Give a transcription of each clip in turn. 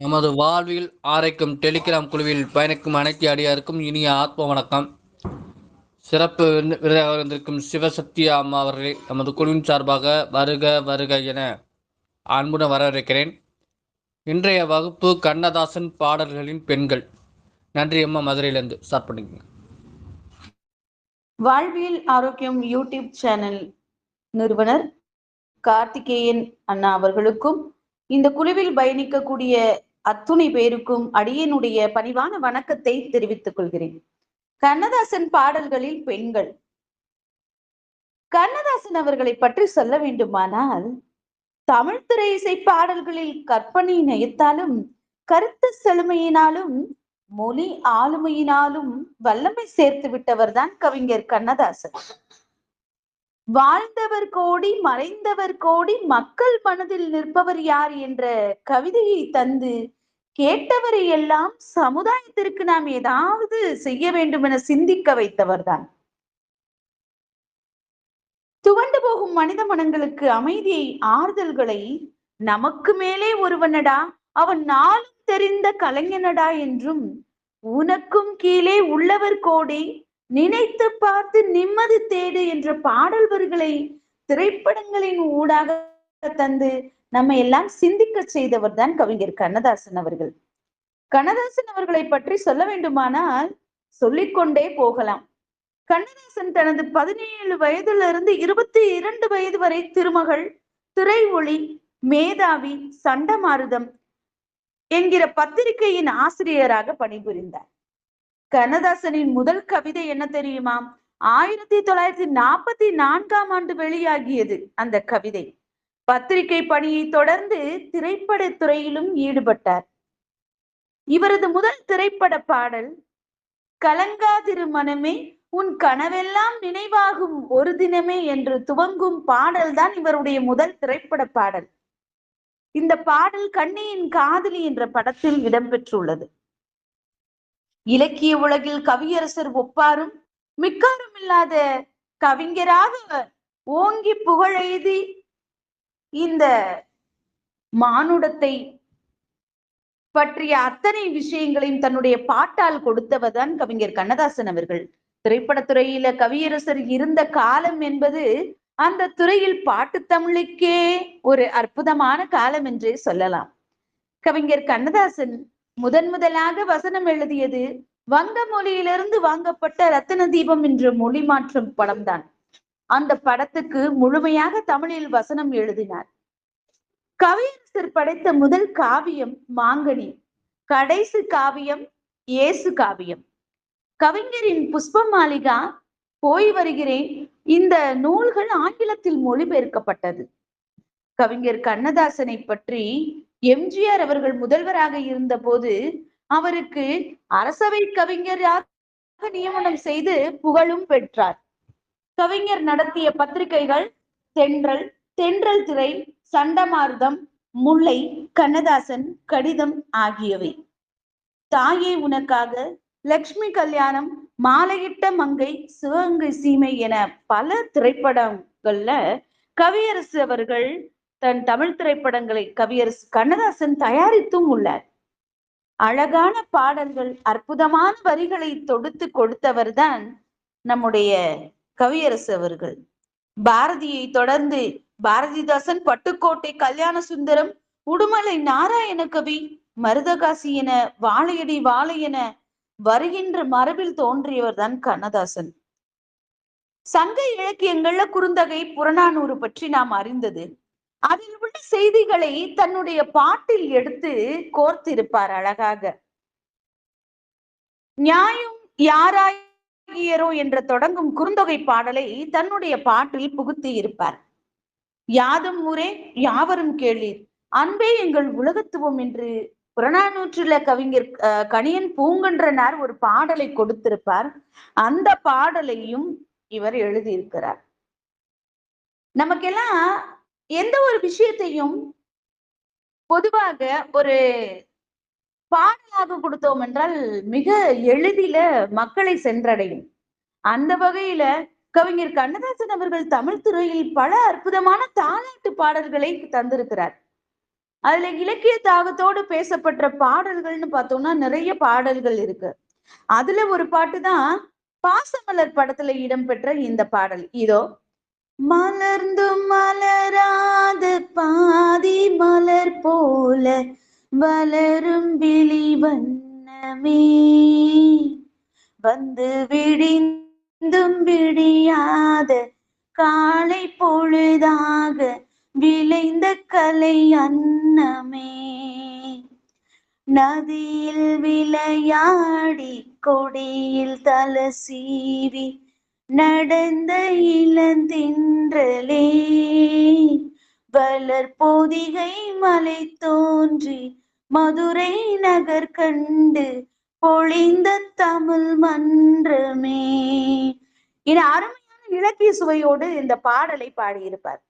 நமது வாழ்வில் ஆரைக்கும் டெலிகிராம் குழுவில் பயணிக்கும் அனைத்து அடியாருக்கும் இனிய ஆத்ம வணக்கம். சிறப்பு விருதாக வந்திருக்கும் சிவசக்தி அம்மா அவர்களை நமது குழுவின் சார்பாக வருக வருக என அன்புடன் வரவேற்கிறேன். இன்றைய வகுப்பு கண்ணதாசன் பாடல்களின் பெண்கள். நன்றி அம்மா மதுரையிலிருந்து. ஸ்டார்ட் பண்ணிக்கங்க. வாழ்வியல் ஆரோக்கியம் யூடியூப் சேனல் நிறுவனர் கார்த்திகேயன் அண்ணா அவர்களுக்கும் இந்த குழுவில் பயணிக்கக்கூடிய அத்துணை பேருக்கும் அடியனுடைய பணிவான வணக்கத்தை தெரிவித்துக் கொள்கிறேன். கண்ணதாசன் பாடல்களில் பெண்கள். கண்ணதாசன் அவர்களை பற்றி சொல்ல வேண்டுமானால் தமிழ் திரை இசை பாடல்களில் கற்பனை நயத்தாலும் கருத்து செழுமையினாலும் மொழி ஆளுமையினாலும் வல்லமை சேர்த்து விட்டவர்தான் கவிஞர் கண்ணதாசன். வாழ்ந்தவர் கோடி மறைந்தவர் கோடி மக்கள் மனதில் நிற்பவர் யார் என்ற கவிதையை தந்து கேட்டவரை எல்லாம் சமுதாயத்திற்கு நாம் ஏதாவது செய்ய வேண்டும் என சிந்திக்க வைத்தவர்தான். துவண்டு போகும் மனித மனங்களுக்கு அமைதியை ஆறுதல்களை நமக்கு மேலே ஒருவனடா அவன் நாளும் தெரிந்த கலைஞனடா என்றும் உனக்கும் கீழே உள்ளவர் கோடி நினைத்து பார்த்து நிம்மதி தேடு என்ற பாடல் வரிகளை திரைப்படங்களின் ஊடாக தந்து நம்ம எல்லாம் சிந்திக்க செய்தவர் தான் கவிஞர் கண்ணதாசன் அவர்கள். கண்ணதாசன் அவர்களை பற்றி சொல்ல வேண்டுமானால் சொல்லிக்கொண்டே போகலாம். கண்ணதாசன் தனது பதினேழு வயதுல இருந்து இருபத்தி இரண்டு வயது வரை திருமகள் திரை ஒளி மேதாவி சண்டமாருதம் என்கிற பத்திரிகையின் ஆசிரியராக பணிபுரிந்தார். கண்ணதாசனின் முதல் கவிதை என்ன தெரியுமா? ஆயிரத்தி தொள்ளாயிரத்தி நாற்பத்தி நான்காம் ஆண்டு வெளியாகியது அந்த கவிதை. பத்திரிகை பணியை தொடர்ந்து திரைப்பட துறையிலும் ஈடுபட்டார். இவரது முதல் திரைப்பட பாடல் கலங்காதிரு மனமே உன் கனவெல்லாம் நினைவாகும் ஒரு தினமே என்று துவங்கும் பாடல்தான் இவருடைய முதல் திரைப்பட பாடல். இந்த பாடல் கண்ணியின் காதலி என்ற படத்தில் இடம்பெற்றுள்ளது. இலக்கிய உலகில் கவியரசர் ஒப்பாரும் மிக்காரும் இல்லாத கவிஞராக ஓங்கி புகழெய்தி இந்த மானுடத்தை பற்றிய அத்தனை விஷயங்களையும் தன்னுடைய பாட்டால் கொடுத்தவர்தான் கவிஞர் கண்ணதாசன் அவர்கள். திரைப்படத்துறையில கவியரசர் இருந்த காலம் என்பது அந்த துறையில் பாட்டு தமிழுக்கே ஒரு அற்புதமான காலம் என்றே சொல்லலாம். கவிஞர் கண்ணதாசன் முதன் முதலாக வசனம் எழுதியது வங்க மொழியிலிருந்து வாங்கப்பட்ட ரத்தன தீபம் என்ற மொழி மாற்றம் படம்தான். அந்த படத்துக்கு முழுமையாக தமிழில் வசனம் எழுதினார். கவியரசர் படைத்த முதல் காவியம் மாங்கனி கடைசி காவியம் இயேசு காவியம். கவிஞரின் புஷ்ப மாளிகா போய் வருகிறேன். இந்த நூல்கள் ஆங்கிலத்தில் மொழிபெயர்க்கப்பட்டது. கவிஞர் கண்ணதாசனை பற்றி எம்ஜிஆர் அவர்கள் முதல்வராக இருந்த போது அவருக்கு அரசவை கவிஞராக நியமனம் செய்து புகழும் பெற்றார். கவிஞர் நடத்திய பத்திரிகைகள் தென்றல் தென்றல் திரை சண்டமார்தம் முல்லை கண்ணதாசன் கடிதம் ஆகியவை. தாயே உனக்காக லக்ஷ்மி கல்யாணம் மாலையிட்ட மங்கை சிவகங்கை சீமை என பல திரைப்படங்கள்ல கவியரசு அவர்கள் தன் தமிழ் திரைப்படங்களை கவியரசு கண்ணதாசன் தயாரித்தும் உள்ளார். அழகான பாடல்கள் அற்புதமான வரிகளை தொடுத்து கொடுத்தவர்தான் நம்முடைய கவியரசு அவர்கள். பாரதியை தொடர்ந்து பாரதிதாசன் பட்டுக்கோட்டை கல்யாண சுந்தரம் உடுமலை நாராயண கவி மருதகாசி என வாழையடி வாழை என வருகின்ற மரபில் தோன்றியவர் தான் கண்ணதாசன். சங்க இலக்கியங்கள்ல குறுந்தகை புறநானூறு பற்றி நாம் அறிந்தது. அதில் உள்ள செய்திகளை தன்னுடைய பாட்டில் எடுத்து கோர்த்திருப்பார் அழகாக. நியாயம் யாராகியரோ என்ற தொடங்கும் குறுந்தொகை பாடலை தன்னுடைய பாட்டில் புகுத்தி இருப்பார். யாதும் ஊரே யாவரும் கேளீர். அன்பே எங்கள் உலகத்துவம் என்று புறநானூற்றுல கவிஞர் கணியன் பூங்கன்றனார் ஒரு பாடலை கொடுத்திருப்பார். அந்த பாடலையும் இவர் எழுதியிருக்கிறார். நமக்கெல்லாம் எந்த ஒரு விஷயத்தையும் பொதுவாக ஒரு பாடலாக கொடுத்தோம் என்றால் மிக எளிதில மக்களை சென்றடையும். அந்த வகையில கவிஞர் கண்ணதாசன் அவர்கள் தமிழ் துறையில் பல அற்புதமான தாலாட்டு பாடல்களை தந்திருக்கிறார். அதுல இலக்கிய தாகத்தோடு பேசப்பட்ட பாடல்கள்னு பார்த்தோம்னா நிறைய பாடல்கள் இருக்கு. அதுல ஒரு பாட்டு தான் பாசமலர் படத்துல இடம்பெற்ற இந்த பாடல். இதோ மலர்ந்தும் மலராத பாதி மலர் போல வளரும் விழி வண்ணமே. வந்து விடிந்தும் விடியாத காலை பொழுதாக விளைந்த கலை அன்னமே. நதியில் விளையாடி கொடியில் தல சீவி நடந்த இளந்தின்றலே வளர் பொதிகை மலை தோன்றி மதுரை நகர் கண்டு பொழிந்த தமிழ் மன்றமே. என அருமையான இலக்கிய சுவையோடு இந்த பாடலை பாடியிருப்பார்.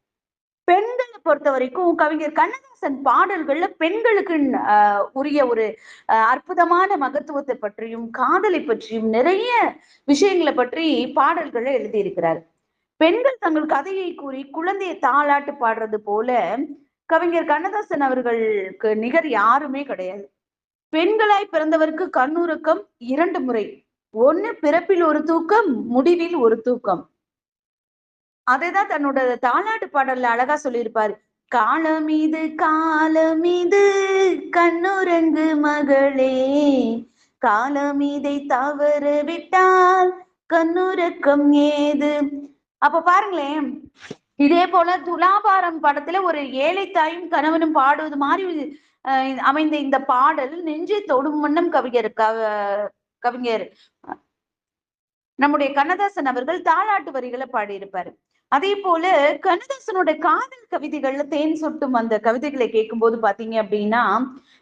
பெண்கள் பொறுத்த வரைக்கும் கவிஞர் கண்ணதாசன் பாடல்கள்ல பெண்களுக்கு உரிய ஒரு அற்புதமான மகத்துவத்தை பற்றியும் காதலை பற்றியும் நிறைய விஷயங்களை பற்றி பாடல்களை எழுதியிருக்கிறார். பெண்கள் தங்கள் கதையை கூறி குழந்தையை தாளாட்டு பாடுறது போல கவிஞர் கண்ணதாசன் அவர்களுக்கு நிகர் யாருமே கிடையாது. பெண்களாய் பிறந்தவருக்கு கண்ணுறக்கம் இரண்டு முறை. ஒண்ணு பிறப்பில் ஒரு தூக்கம் முடிவில் ஒரு தூக்கம். அதைதான் தன்னோட தாலாட்டு பாடல்ல அழகா சொல்லியிருப்பாரு. காலம் இது காலம் இது கண்ணுரங்கு மகளே. காலம் இதை தவற விட்டால் கண்ணுறக்கம் ஏது? அப்ப பாருங்களேன் இதே போல துலாபாரம் படத்துல ஒரு ஏழை தாயும் கணவனும் பாடுவது மாதிரி அஹ், அமைந்த இந்த பாடல் நெஞ்சை தொடும் வண்ணம் கவிஞர் கவிஞர். நம்முடைய கண்ணதாசன் அவர்கள் தாலாட்டு வரிகளை பாடியிருப்பாரு. அதே போல கண்ணதாசனோட காதல் கவிதைகள்ல தேன் சொட்டும் அந்த கவிதைகளை கேட்கும் போது பாத்தீங்க அப்படின்னா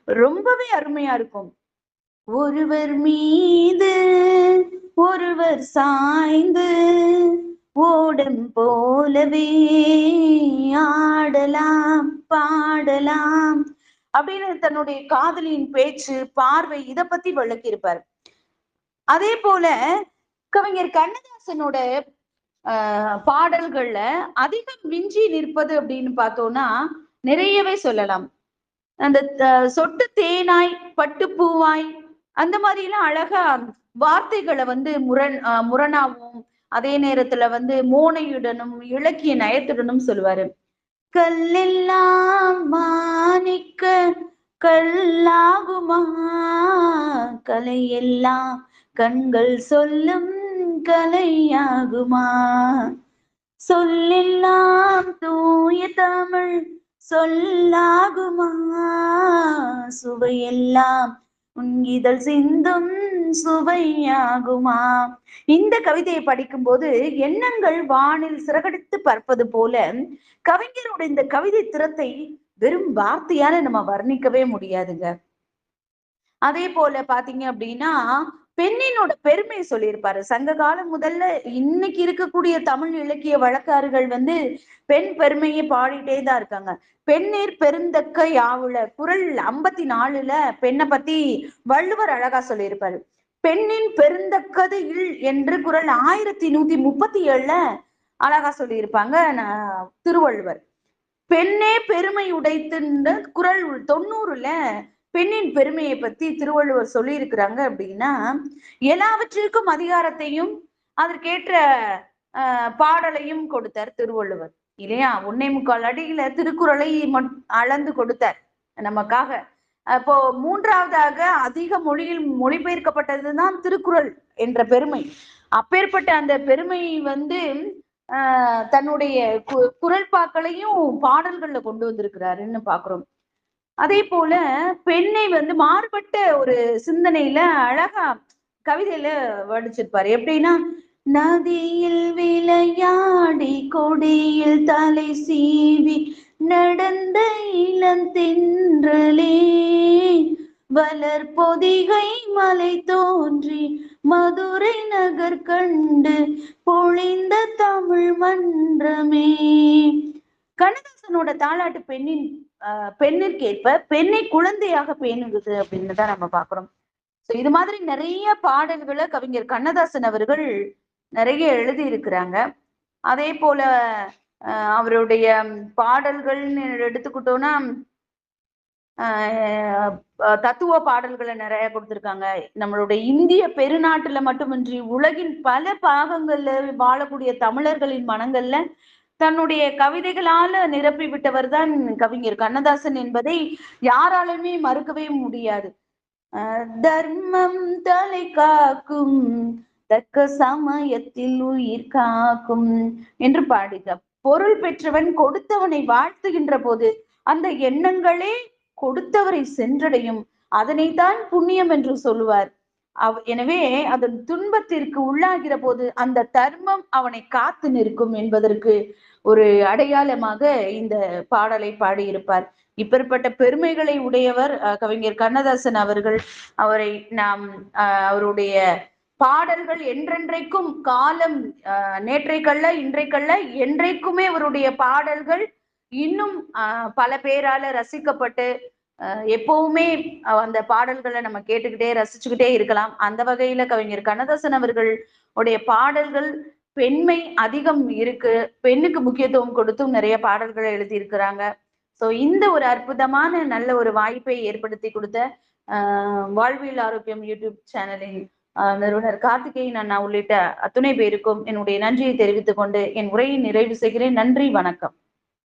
ரொம்பவே அருமையா இருக்கும். ஒருவர் மீது ஒருவர் சாய்ந்து ஓடம் போலவே ஆடலாம் பாடலாம் அப்படின்னு தன்னுடைய காதலியின் பேச்சு பார்வை இத பத்தி விளக்கியிருப்பார். அதே போல கவிஞர் கண்ணதாசனோட பாடல்கள்ல அதிகம் மிஞ்சி நிற்பது அப்படின்னு பார்த்தோம்னா நிறையவே சொல்லலாம். அந்த சொட்டு தேனாய் பட்டு பூவாய் அந்த மாதிரி எல்லாம் அழகா வார்த்தைகளை வந்து முரண் முரணாவும் அதே நேரத்துல வந்து மோனையுடனும் இலக்கிய நயத்துடனும் சொல்லுவாரு. கல்லெல்லாம் மாணிக்க கல்லாகுமா? கலையெல்லாம் கண்கள் சொல்லும் கலையாகுமா? சொல்லெல்லாம் தூய தமிழ் சொல்லாகுமா? சுவையெல்லாம் உன் இதழ் சிந்தும் சுவையாகுமா? இந்த கவிதையை படிக்கும்போது எண்ணங்கள் வானில் சிறகடித்து பறப்பது போல கவிஞரோட இந்த கவிதை திறத்தை வெறும் வார்த்தையால நம்ம வர்ணிக்கவே முடியாதுங்க. அதே போல பாத்தீங்க அப்படின்னா பெண்ணினோட பெருமையை சொல்லியிருப்பாரு. சங்க காலம் முதல்ல இன்னைக்கு இருக்கக்கூடிய தமிழ் இலக்கிய வழக்காறுகள் வந்து பெண் பெருமையை பாடிட்டே தான் இருக்காங்க. பெண்ணீர் பெருந்தக்க யாவுல குரல் ஐம்பத்தி நாலுல பெண்ணை பத்தி வள்ளுவர் அழகா சொல்லியிருப்பாரு. பெண்ணின் பெருந்தக்கது இல் என்று குரல் ஆயிரத்தி நூத்தி முப்பத்தி ஏழுல அழகா சொல்லியிருப்பாங்க திருவள்ளுவர். பெண்ணே பெருமை உடைத்துன்னு குரல் தொண்ணூறுல பெண்ணின் பெருமையை பத்தி திருவள்ளுவர் சொல்லி இருக்கிறாங்க அப்படின்னா எல்லாவற்றிற்கும் அதிகாரத்தையும் அதற்கேற்ற ஆஹ், பாடலையும் கொடுத்தார் திருவள்ளுவர். இல்லையா? ஒன்னே முக்கால் அடியில திருக்குறளை மட்- அளந்து கொடுத்தார் நமக்காக. அப்போ மூன்றாவதாக அதிக மொழியில் மொழிபெயர்க்கப்பட்டதுதான் திருக்குறள் என்ற பெருமை. அப்பேற்பட்ட அந்த பெருமை வந்து ஆஹ், தன்னுடைய கு- குரல்பாக்களையும் பாடல்கள்ல கொண்டு வந்திருக்கிறாருன்னு பாக்குறோம். அதே போல பெண்ணை வந்து மாறுபட்ட ஒரு சிந்தனையில அழகா கவிதையில வடிச்சிருப்பாரு. எப்படின்னா நதியில் விளையாடி கொடியில் தலை சீவி நடந்த இளம் தென்றலே வளர் பொதிகை மலை தோன்றி மதுரை நகர் கண்டு பொழிந்த தமிழ் மன்றமே. கண்ணதாசனோட தாளாட்டு பெண்ணின் பெண்ணிற்கேற்ப பெண்ணை குழந்தையாக பேணுகிறது அப்படின்னு தான் நம்ம பாக்குறோம் ஸோ இது மாதிரி நிறைய பாடல்களை கவிஞர் கண்ணதாசன் அவர்கள் நிறைய எழுதி இருக்கிறாங்க அதே போல அவருடைய பாடல்கள்னு எடுத்துக்கிட்டோம்னா ஆஹ் தத்துவ பாடல்களை நிறைய கொடுத்துருக்காங்க. நம்மளுடைய இந்திய பெருநாட்டுல மட்டுமின்றி உலகின் பல பாகங்கள்ல வாழக்கூடிய தமிழர்களின் மனங்கள்ல தன்னுடைய கவிதைகளால நிரப்பி விட்டவர் தான் கவிஞர் கண்ணதாசன் என்பதை யாராலுமே மறுக்கவே முடியாது. தர்மம் தலை காக்கும் தக்க சமயத்தில் உயிர் காக்கும் என்று பாடுக. பொருள் பெற்றவன் கொடுத்தவனை வாழ்த்துகின்ற போது அந்த எண்ணங்களே கொடுத்தவரை சென்றடையும். அதனைத்தான் புண்ணியம் என்று சொல்லுவார். எனவே அதன் துன்பத்திற்கு உள்ளாகிற போது அந்த தர்மம் அவனை காத்து நிற்கும் என்பதற்கு ஒரு அடையாளமாக இந்த பாடலை பாடியிருப்பார். இப்பேற்பட்ட பெருமைகளை உடையவர் அஹ், கவிஞர் கண்ணதாசன் அவர்கள். அவரை நாம் அஹ், அவருடைய பாடல்கள் என்றென்றைக்கும் காலம் நேற்றைக்கல்ல இன்றைக்கல்ல என்றைக்குமே அவருடைய பாடல்கள் இன்னும் பல பேரால ரசிக்கப்பட்டு எப்பவுமே அந்த பாடல்களை நம்ம கேட்டுக்கிட்டே ரசிச்சுக்கிட்டே இருக்கலாம். அந்த வகையில கவிஞர் கண்ணதாசன் அவர்கள் உடைய பாடல்கள் பெண்மை அதிகம் இருக்கு. பெண்ணுக்கு முக்கியத்துவம் கொடுத்தும் நிறைய பாடல்களை எழுதியிருக்கிறாங்க. சோ இந்த ஒரு அற்புதமான நல்ல ஒரு வாய்ப்பை ஏற்படுத்தி கொடுத்த வாழ்வியல் ஆரோக்கியம் யூடியூப் சேனலின் நிறுவனர் கார்த்திகேயன் அண்ணா உள்ளிட்ட அத்துணை பேருக்கும் என்னுடைய நன்றியை தெரிவித்துக் கொண்டு என் உரையை நிறைவு செய்கிறேன். நன்றி வணக்கம்.